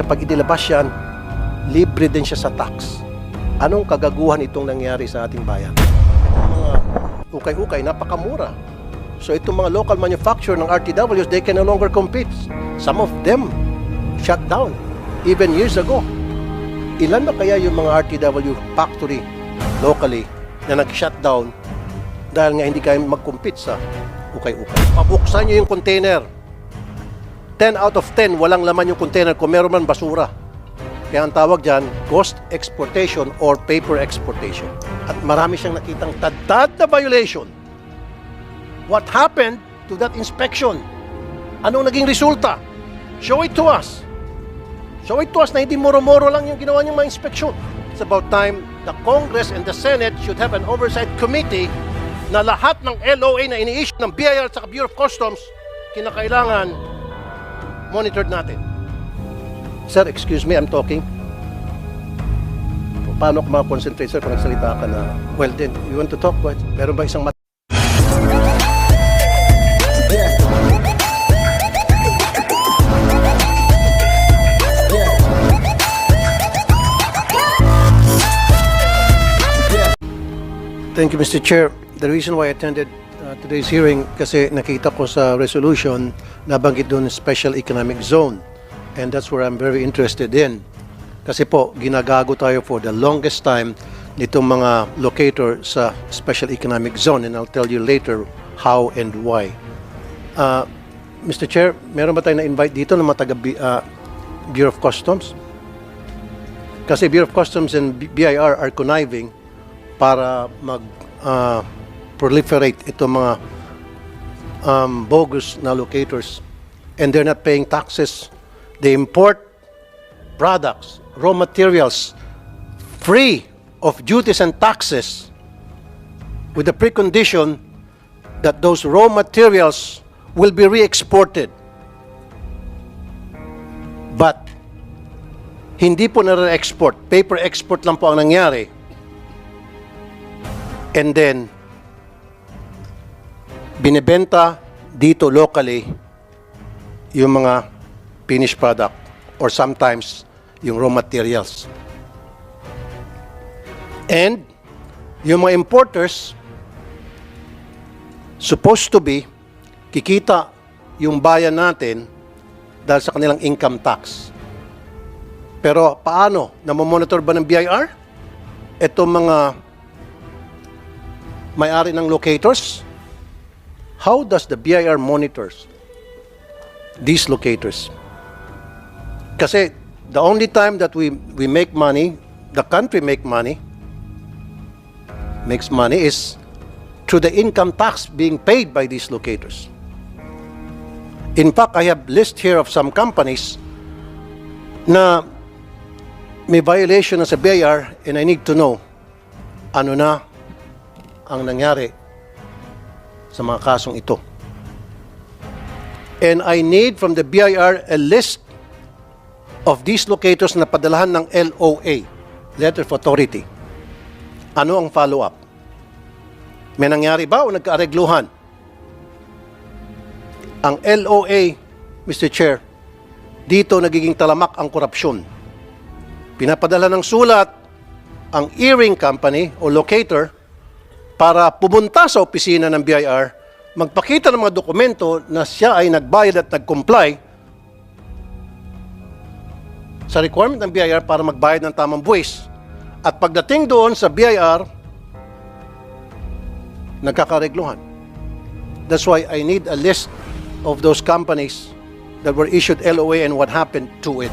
kapag inilabas yan, libre din siya sa tax. Anong kagaguhan itong nangyari sa ating bayan? Itong mga ukay-ukay, napakamura. So itong mga local manufacturer ng RTWs, they can no longer compete. Some of them shut down even years ago. Ilan na kaya yung mga RTW factory locally na nag-shut down dahil nga hindi kayo mag-compete sa ukay-ukay. Pabuksan nyo yung container. 10 out of 10, walang laman yung container. Kung meron man, basura. Kaya ang tawag dyan, ghost exportation or paper exportation. At marami siyang nakitang tad na violation. What happened to that inspection? Anong naging resulta? Show it to us. Show it to us na hindi moro-moro lang yung ginawa niyong mga inspeksyon. It's about time the Congress and the Senate should have an oversight committee na lahat ng LOA na ini-issue ng BIR saka Bureau of Customs kinakailangan monitored natin. Sir, excuse me, I'm talking. Paano ka makakonsentrate, sir, kung nagsalita ka na, well then, you want to talk? What? Meron ba isang mat- Thank you, Mr. Chair. The reason why I attended uh, today's hearing kasi nakita ko sa resolution nabanggit doon special economic zone. And that's where I'm very interested in. Kasi po, ginagago tayo for the longest time nitong mga locator sa special economic zone. And I'll tell you later how and why. Uh, Mr. Chair, meron ba tayo na-invite dito ng mga taga uh, Bureau of Customs? Kasi Bureau of Customs and BIR are conniving para mag uh, proliferate itong mga um, bogus na locators and they're not paying taxes. They import products, raw materials, free of duties and taxes with the precondition that those raw materials will be re-exported. But hindi po na-export. Paper export lang po ang nangyari. And then, binibenta dito locally yung mga finished product or sometimes yung raw materials. And yung mga importers supposed to be kikita yung bayan natin dahil sa kanilang income tax. Pero paano? Namomonitor ba ng BIR? Itong mga may-ari ng locators? How does the BIR monitors these locators? Kasi the only time that we, we make money, the country make money, makes money is through the income tax being paid by these locators. In fact, I have list here of some companies na may violation na sa BIR and I need to know ano na ang nangyari sa mga kasong ito. And I need from the BIR a list of these locators na padalahan ng LOA, Letter of Authority. Ano ang follow-up? May nangyari ba o nagkaaregluhan? Ang LOA, Mr. Chair, dito nagiging talamak ang korupsyon. Pinapadala ng sulat ang earring company o locator para pumunta sa opisina ng BIR, magpakita ng mga dokumento na siya ay nagbayad at nag-comply sa requirement ng BIR para magbayad ng tamang buwis. At pagdating doon sa BIR, nagkakaregluhan. That's why I need a list of those companies that were issued LOA and what happened to it.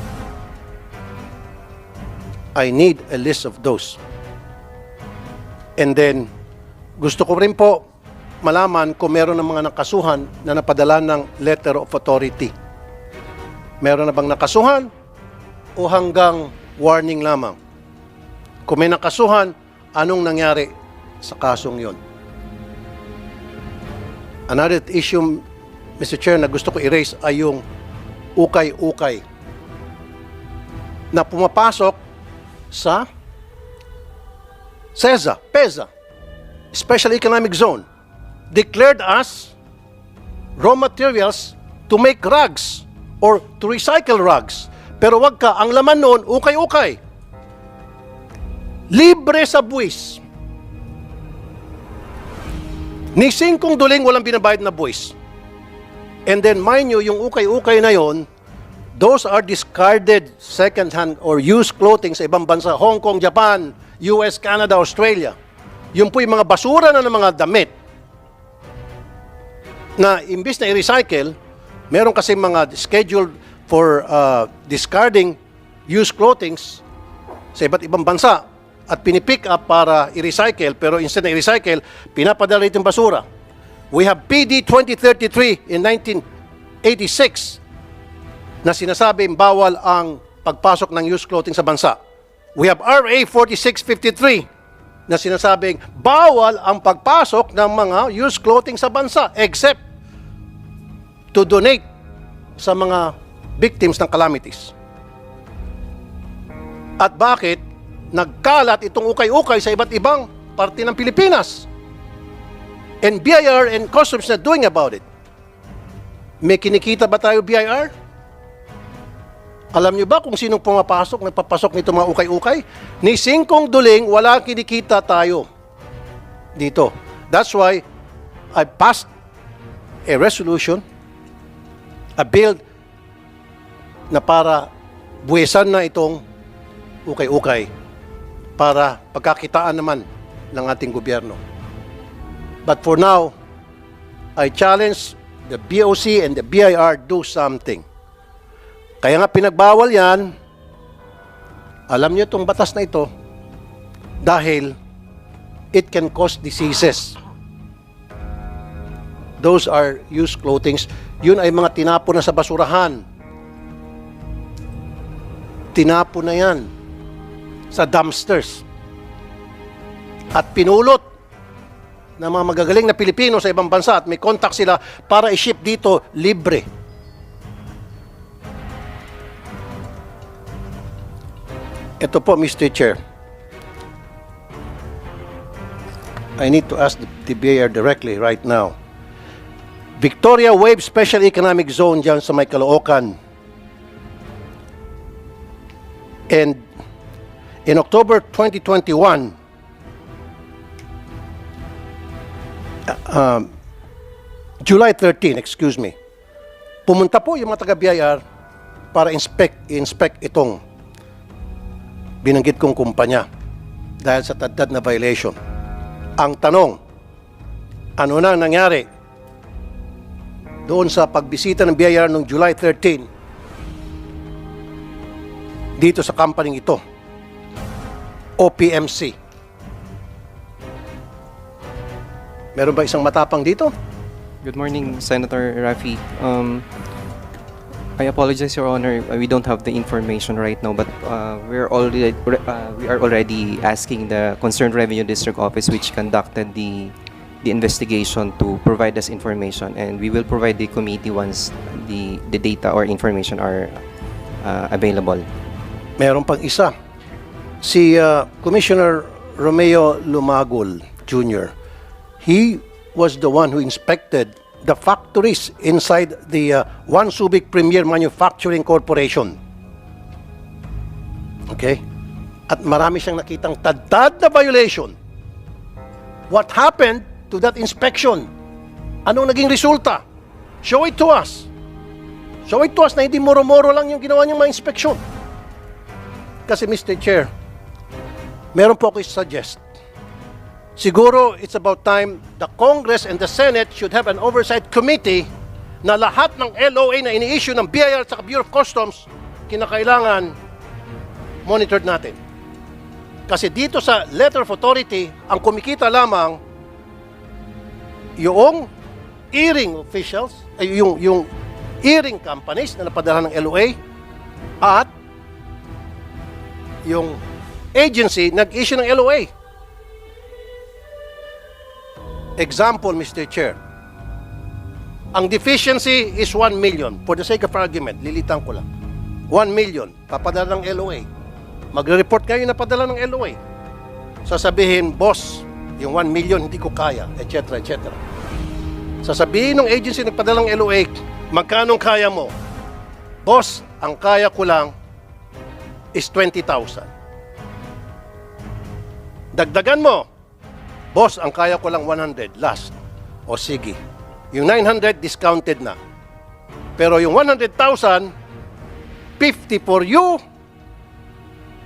I need a list of those. And then, gusto ko rin po malaman kung meron ng mga nakasuhan na napadala ng letter of authority. Meron na bang nakasuhan o hanggang warning lamang? Kung may nakasuhan, anong nangyari sa kasong yon? Another issue, Mr. Chair, na gusto ko i-raise ay yung ukay-ukay na pumapasok sa CESA, PESA, Special Economic Zone, declared as raw materials to make rugs or to recycle rugs. Pero wag ka, ang laman noon, ukay-ukay. Libre sa buwis. Ni singkong duling walang binabayad na buwis. And then mind you, yung ukay-ukay na yon, those are discarded second-hand or used clothing sa ibang bansa, Hong Kong, Japan, US, Canada, Australia. Yun po yung mga basura na ng mga damit na imbis na i-recycle, meron kasi mga scheduled for uh, discarding used clothings sa iba't ibang bansa at pinipick up para i-recycle pero instead na i-recycle, pinapadala itong basura. We have PD 2033 in 1986 na sinasabing bawal ang pagpasok ng used clothing sa bansa. We have RA 4653 na sinasabing bawal ang pagpasok ng mga used clothing sa bansa except to donate sa mga victims ng calamities. At bakit nagkalat itong ukay-ukay sa iba't ibang parte ng Pilipinas? And BIR and Customs na doing about it. May kinikita ba tayo BIR? Alam niyo ba kung sinong pumapasok, nagpapasok nito mga ukay-ukay? Ni Singkong Duling, wala kinikita tayo dito. That's why I passed a resolution, a bill na para buwesan na itong ukay-ukay para pagkakitaan naman ng ating gobyerno. But for now, I challenge the BOC and the BIR do something. Kaya nga pinagbawal yan, alam niyo itong batas na ito, dahil it can cause diseases. Those are used clothings. Yun ay mga tinapo na sa basurahan. Tinapo na yan sa dumpsters. At pinulot ng mga magagaling na Pilipino sa ibang bansa at may contact sila para i-ship dito libre. Ito po, Mr. Chair. I need to ask the, the BIR directly right now. Victoria Wave Special Economic Zone dyan sa may Caloocan. And in October 2021, uh, um, July 13, excuse me, pumunta po yung mga taga-BIR para inspect, inspect itong binanggit kong kumpanya dahil sa tadtad na violation. Ang tanong, ano na ang nangyari doon sa pagbisita ng BIR noong July 13 dito sa company ito, OPMC. Meron ba isang matapang dito? Good morning, Senator Rafi. Um, I apologize, Your Honor. We don't have the information right now, but uh, we're already uh, we are already asking the concerned revenue district office, which conducted the the investigation, to provide us information, and we will provide the committee once the the data or information are uh, available. Meron pang isa. Si uh, Commissioner Romeo Lumagol Jr. He was the one who inspected the factories inside the uh, One Subic Premier Manufacturing Corporation. Okay? At marami siyang nakitang tadtad na violation. What happened to that inspection? Anong naging resulta? Show it to us. Show it to us na hindi moro-moro lang yung ginawa niyang mga inspeksyon. Kasi Mr. Chair, meron po ako suggest. Siguro it's about time the Congress and the Senate should have an oversight committee na lahat ng LOA na ini-issue ng BIR saka Bureau of Customs kinakailangan monitored natin. Kasi dito sa letter of authority, ang kumikita lamang yung earring officials, ay yung, yung earring companies na napadala ng LOA at yung agency nag-issue ng LOA. Example, Mr. Chair. Ang deficiency is 1 million. For the sake of argument, lilitang ko lang. 1 million, papadala ng LOA. Magre-report kayo na padala ng LOA. Sasabihin, boss, yung 1 million hindi ko kaya, etc. etc. Sasabihin ng agency nagpadala ng LOA, magkano kaya mo? Boss, ang kaya ko lang is 20,000. Dagdagan mo, boss, ang kaya ko lang 100, last. O sige, yung 900 discounted na. Pero yung 100,000, 50 for you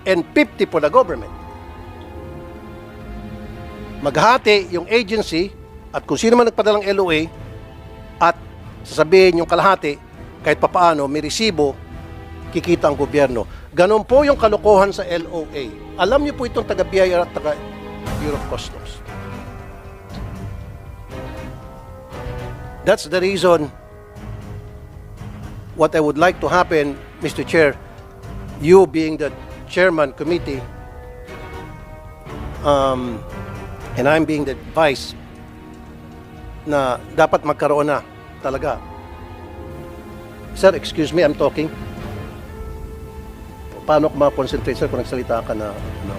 and 50 for the government. Maghati yung agency at kung sino man nagpadalang LOA at sasabihin yung kalahati, kahit papaano, may resibo, kikita ang gobyerno. Ganon po yung kalokohan sa LOA. Alam niyo po itong taga-BIR at taga-Bureau of Customs. That's the reason what I would like to happen, Mr. Chair, you being the chairman committee, um, and I'm being the vice, na dapat magkaroon na talaga. Sir, excuse me, I'm talking. Paano ako ma-concentrate, sir, kung nagsalita ka na, ano,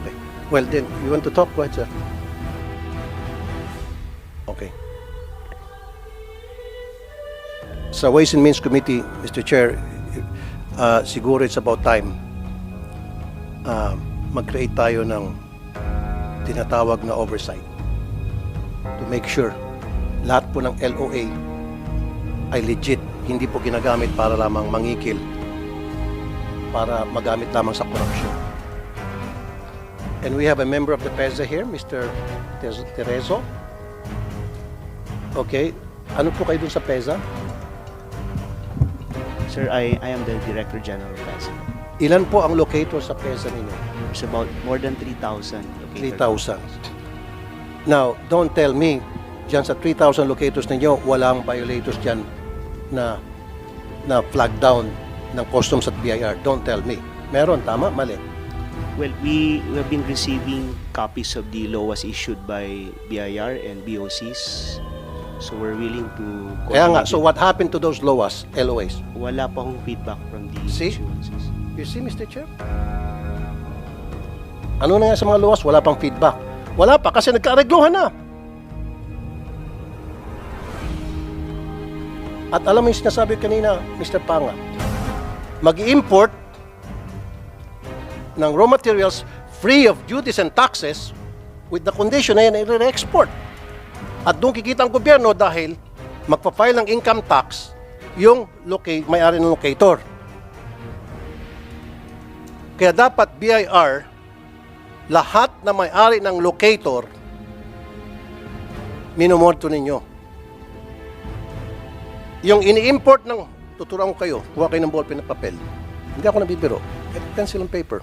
okay. Well, then, you want to talk? Go ahead, sir. Sa Ways and Means Committee, Mr. Chair, uh, siguro it's about time uh, mag-create tayo ng tinatawag na oversight to make sure lahat po ng LOA ay legit, hindi po ginagamit para lamang mangikil, para magamit lamang sa corruption. And we have a member of the PEZA here, Mr. Terezo. Okay. Ano po kayo dun sa PEZA? Sir, I, I am the Director General of PESA. Ilan po ang locator sa PEZA ninyo? There's about more than 3,000 located. 3,000. Now, don't tell me, dyan sa 3,000 locators ninyo, walang violators dyan na na flag down ng customs at BIR. Don't tell me. Meron, tama? Mali. Well, we, we have been receiving copies of the laws issued by BIR and BOCs. So we're willing to Kaya nga, coordinate so it. what happened to those LOAs, LOAs? Wala pa akong feedback from the See? issuances. You see, Mr. Chair? Ano na nga sa mga luwas? Wala pang feedback. Wala pa kasi nagkaareglohan na. At alam mo yung sinasabi kanina, Mr. Panga, mag-import ng raw materials free of duties and taxes with the condition na yan ay re-export. At doon kikita ang gobyerno dahil magpa-file ng income tax yung may-ari ng locator. Kaya dapat BIR, lahat na may-ari ng locator, minomonitor ninyo. Yung ini-import ng, tuturuan ko kayo, kuha kayo ng ballpen at papel. Hindi ako nabibiro. Get pencil and paper.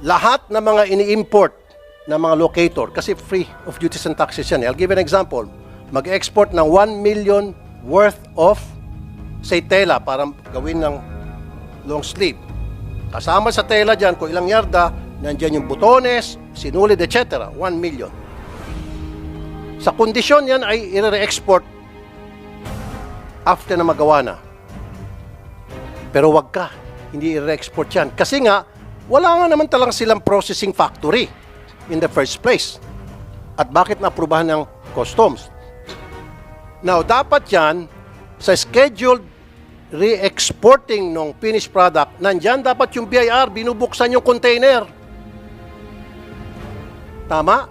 Lahat ng mga ini-import ng mga locator, kasi free of duties and taxes yan. I'll give an example. Mag-export ng 1 million worth of, say, tela para gawin ng long sleeve. Kasama sa tela dyan, kung ilang yarda, nandyan yung butones, sinulid, etc. 1 million. Sa kondisyon yan ay i-re-export after na magawa na. Pero wag ka, hindi i-re-export yan. Kasi nga, wala nga naman talang silang processing factory in the first place. At bakit naaprubahan ng customs? Now, dapat yan, sa scheduled re-exporting ng finished product, nandyan dapat yung BIR, binubuksan yung container. Tama?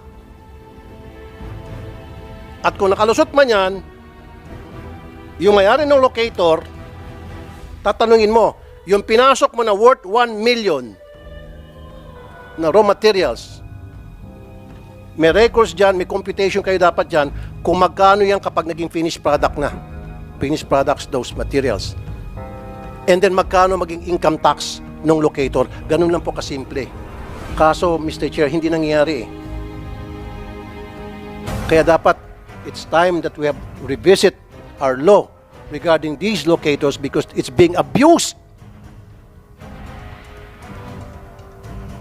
At kung nakalusot man yan, yung may-ari ng locator, tatanungin mo, yung pinasok mo na worth 1 million na raw materials, may records dyan, may computation kayo dapat dyan kung magkano yan kapag naging finished product na. Finished products, those materials. And then magkano maging income tax ng locator. Ganun lang po kasimple. Kaso, Mr. Chair, hindi nangyayari eh. Kaya dapat, it's time that we have revisit our law regarding these locators because it's being abused.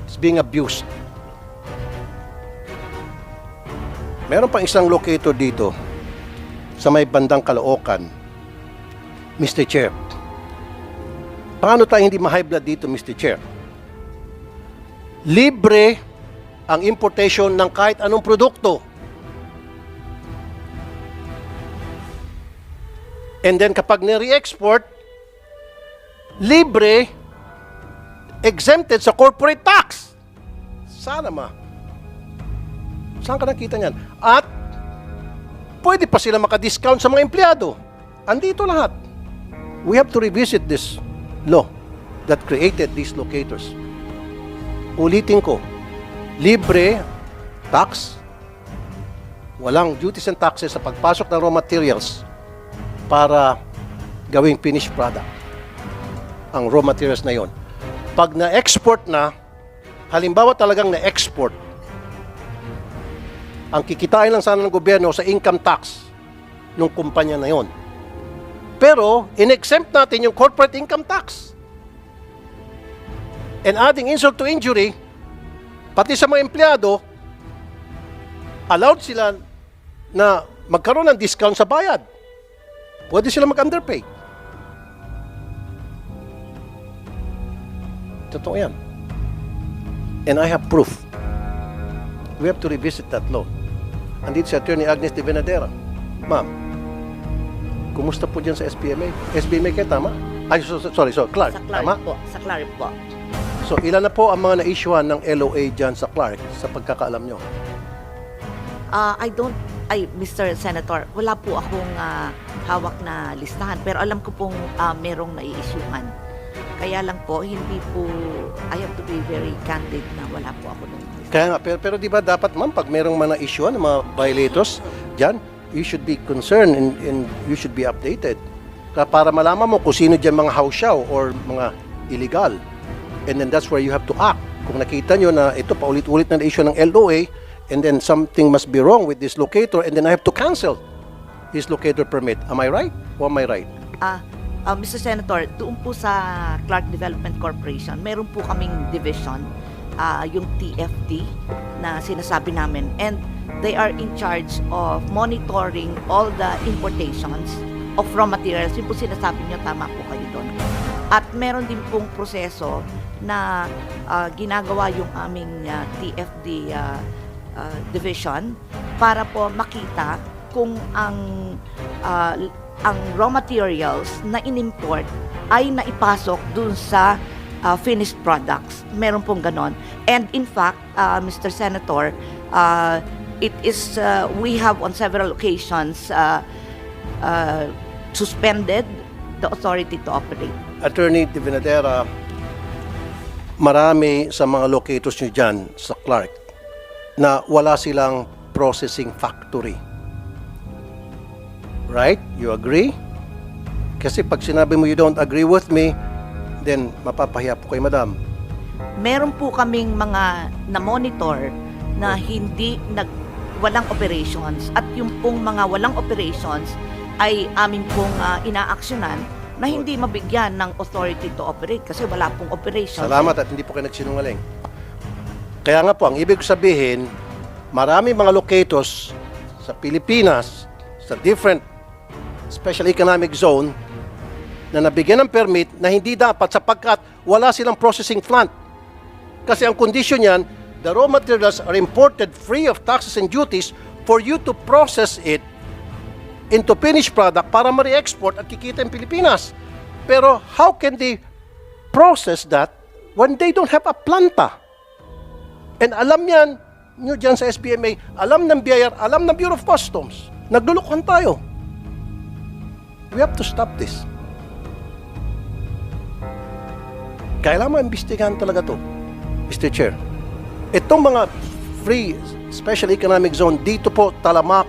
It's being abused. Meron pang isang locator dito sa may bandang Caloocan. Mr. Chair, paano tayo hindi ma-high dito, Mr. Chair? Libre ang importation ng kahit anong produkto. And then kapag nire-export, libre exempted sa corporate tax. Sana ma. Saan ka nakita niyan? At pwede pa sila makadiscount sa mga empleyado. Andito lahat. We have to revisit this law that created these locators. Ulitin ko, libre tax, walang duties and taxes sa pagpasok ng raw materials para gawing finished product ang raw materials na yon. Pag na-export na, halimbawa talagang na-export, ang kikitain lang sana ng gobyerno sa income tax ng kumpanya na yon. Pero, in-exempt natin yung corporate income tax. And adding insult to injury, pati sa mga empleyado, allowed sila na magkaroon ng discount sa bayad. Pwede sila mag-underpay. Totoo yan. And I have proof. We have to revisit that law. Andito si Attorney Agnes de Venadera. Ma'am, kumusta po dyan sa SBMA? SBMA kayo, tama? Ay, so, so- sorry, so, Clark, Sa Clark tama? po. Sa Clark po. So, ilan na po ang mga na-issuean ng LOA dyan sa Clark sa pagkakaalam nyo? Ah, I don't, ay, Mr. Senator, wala po akong ah, hawak na listahan. Pero alam ko pong ah, merong nai-issuehan. Kaya lang po, hindi po, I have to be very candid na wala po ako nung Kaya nga, pero, pero di ba dapat ma'am, pag merong mga na-issue ng mga violators dyan, you should be concerned and, and you should be updated. Ka- Para malaman mo kung sino dyan mga hausyaw or mga illegal. And then that's where you have to act. Kung nakita nyo na ito paulit-ulit na na-issue ng LOA and then something must be wrong with this locator and then I have to cancel this locator permit. Am I right or am I right? Ah, ah, Mr. Senator, doon po sa Clark Development Corporation, meron po kaming division, ah, yung TFD na sinasabi namin. And they are in charge of monitoring all the importations of raw materials. Yung po sinasabi nyo, tama po kayo doon. At meron din pong proseso na ah, ginagawa yung aming ah, TFD ah, ah, division para po makita kung ang ah, ang raw materials na inimport ay naipasok dun sa ah, finished products. Meron pong ganon. And in fact, ah, Mr. Senator, ah, it is ah, we have on several occasions ah, ah, suspended the authority to operate. Attorney De Venadera, marami sa mga locators nyo dyan sa Clark na wala silang processing factory. Right? You agree? Kasi pag sinabi mo you don't agree with me, then mapapahiya po kay madam. meron po kaming mga na-monitor na hindi nag walang operations at yung pong mga walang operations ay amin pong ah, inaaksyonan na hindi mabigyan ng authority to operate kasi wala pong operations. Salamat at hindi po kayo nagsinungaling. Kaya nga po, ang ibig sabihin, marami mga locators sa Pilipinas, sa different special economic zone, na nabigyan ng permit na hindi dapat sapagkat wala silang processing plant. Kasi ang condition yan, the raw materials are imported free of taxes and duties for you to process it into finished product para ma-re-export at kikita yung Pilipinas. Pero how can they process that when they don't have a planta? And alam yan, nyo dyan sa SBMA, alam ng BIR, alam ng Bureau of Customs. Naglulukuhan tayo. We have to stop this. Kailangan mo imbestigahan talaga to, Mr. Chair. Itong mga free special economic zone, dito po talamak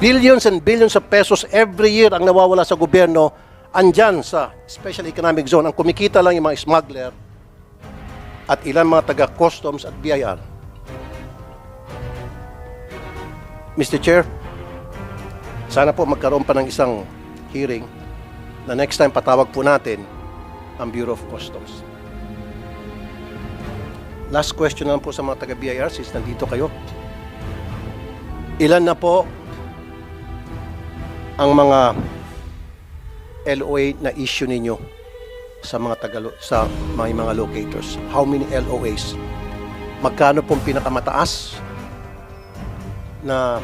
billions and billions of pesos every year ang nawawala sa gobyerno andyan sa special economic zone. Ang kumikita lang yung mga smuggler at ilan mga taga-customs at BIR. Mr. Chair, sana po magkaroon pa ng isang hearing na next time patawag po natin ang Bureau of Customs. Last question na lang po sa mga taga-BIR since nandito kayo. Ilan na po ang mga LOA na issue ninyo sa mga taga sa mga, mga locators? How many LOAs? Magkano pong pinakamataas na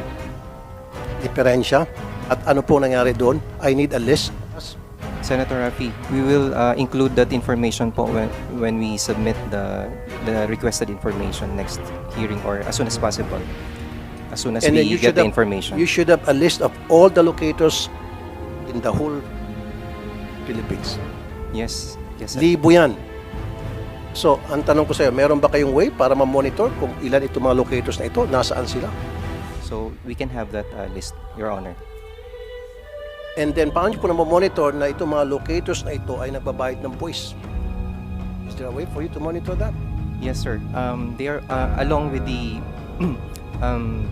diferensya? At ano po nangyari doon? I need a list. Senator Rafi, we will uh, include that information po when, when we submit the, the requested information next hearing or as soon as possible. As soon as And we you get the have- information. You should have a list of all the locators in the whole Philippines. yes, yes, sir. Libo yan. So, ang tanong ko sa iyo, meron ba kayong way para ma-monitor kung ilan itong mga locators na ito, nasaan sila? So we can have that uh, list, Your Honor. And then, paano nyo po na monitor na itong mga locators na ito ay nagbabayad ng buwis? Is there a way for you to monitor that? Yes, sir. Um, they are uh, along with the um,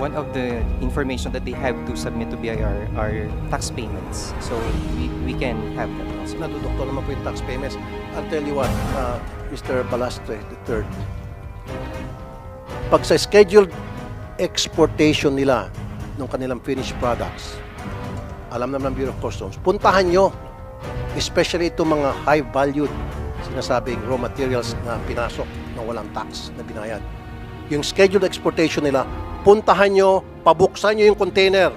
one of the information that they have to submit to BIR are tax payments. So we, we can have that also. Nadudukto naman po yung tax payments. I'll tell you what, uh, Mr. Balastre III. Pag sa scheduled exportation nila ng kanilang finished products, alam naman ng Bureau of Customs, puntahan nyo, especially itong mga high-valued sinasabing raw materials na pinasok na walang tax na binayad. Yung scheduled exportation nila, puntahan nyo, pabuksan nyo yung container.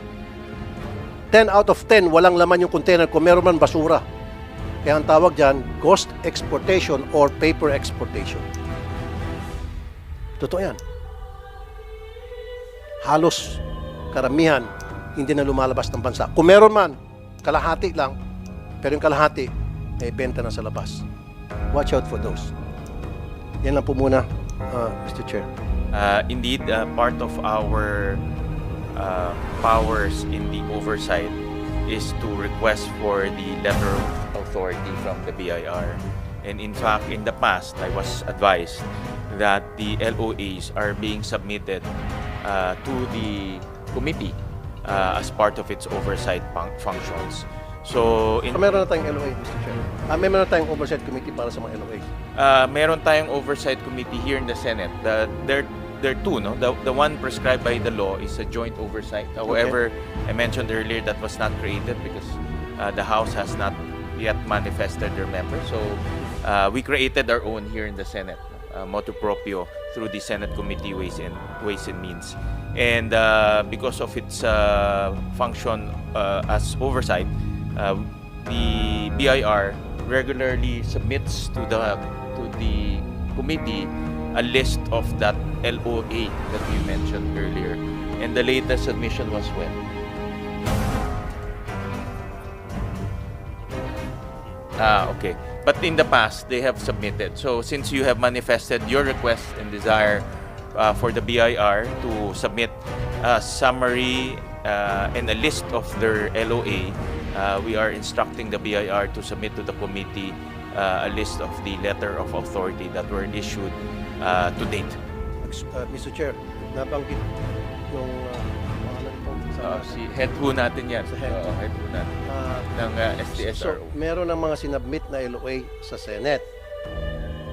10 out of 10, walang laman yung container kung meron man basura. Kaya ang tawag dyan, ghost exportation or paper exportation. Totoo yan. Halos karamihan hindi na lumalabas ng bansa. Kung meron man, kalahati lang, pero yung kalahati, may benta na sa labas. Watch out for those. Yan lang po muna, uh, Mr. Chair. Uh, indeed, uh, part of our uh, powers in the oversight is to request for the letter of authority from the BIR. And in fact, in the past, I was advised that the LOAs are being submitted uh, to the committee uh, as part of its oversight fun- functions. So, in So, meron na tayong LOA, Mr. Chair. Ah, may meron na tayong oversight committee para sa mga LOA. Uh, meron tayong oversight committee here in the Senate. The, there, there are two, no? The, the one prescribed by the law is a joint oversight. However, I mentioned earlier that was not created because uh, the House has not yet manifested their members. So uh, we created our own here in the Senate, uh, motu proprio, through the Senate Committee Ways and Ways and Means. And uh, because of its uh, function uh, as oversight, uh, the BIR regularly submits to the to the committee a list of that LOA that we mentioned earlier. And the latest submission was when? Ah, okay. But in the past, they have submitted. So since you have manifested your request and desire uh, for the BIR to submit a summary uh, and a list of their LOA, uh, we are instructing the BIR to submit to the committee uh, a list of the letter of authority that were issued uh, to date. Uh, Mr. Chair, nabanggit yung uh, po si head ho natin yan. Sa head. Oo, head ho natin. Ah, Ng uh, So, SDSRO. meron ng mga sinabmit na LOA sa Senate.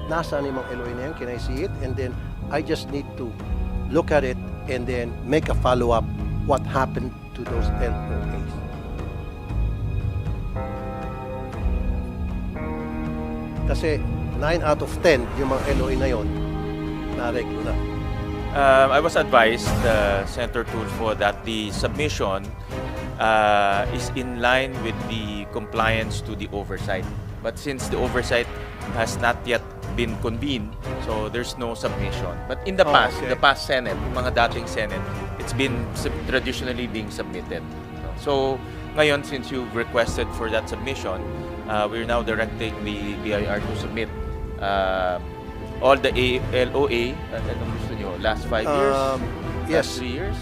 Nasaan yung mga LOA na yan? Can I see it? And then, I just need to look at it and then make a follow-up what happened to those LOAs. Kasi 9 out of 10 yung mga LOA na yon na. Um, I was advised, uh, Senator Tulfo, that the submission uh, is in line with the compliance to the oversight. But since the oversight has not yet been convened, so there's no submission. But in the Oh, past, okay. the past Senate, mga dating Senate, it's been traditionally being submitted. So ngayon, since you've requested for that submission, uh, we're now directing the BIR to submit uh, all the A- LOA. Uh, nyo? Last five years? Um, Last yes, three years?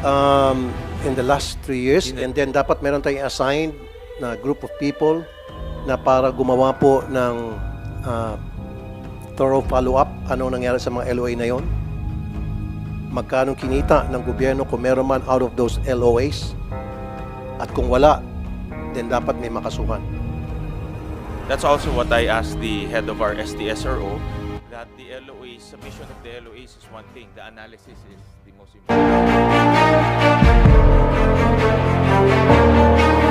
um, in the last three years. In the- And then dapat meron tayong assigned na group of people na para gumawa po ng uh, thorough follow-up. Ano nangyari sa mga LOA na yon? Magkano kinita ng gobyerno kung meron man out of those LOAs? At kung wala, then dapat may makasuhan. That's also what I asked the head of our SDSRO that the LOA, submission of the LOAs is one thing. The analysis is the most important.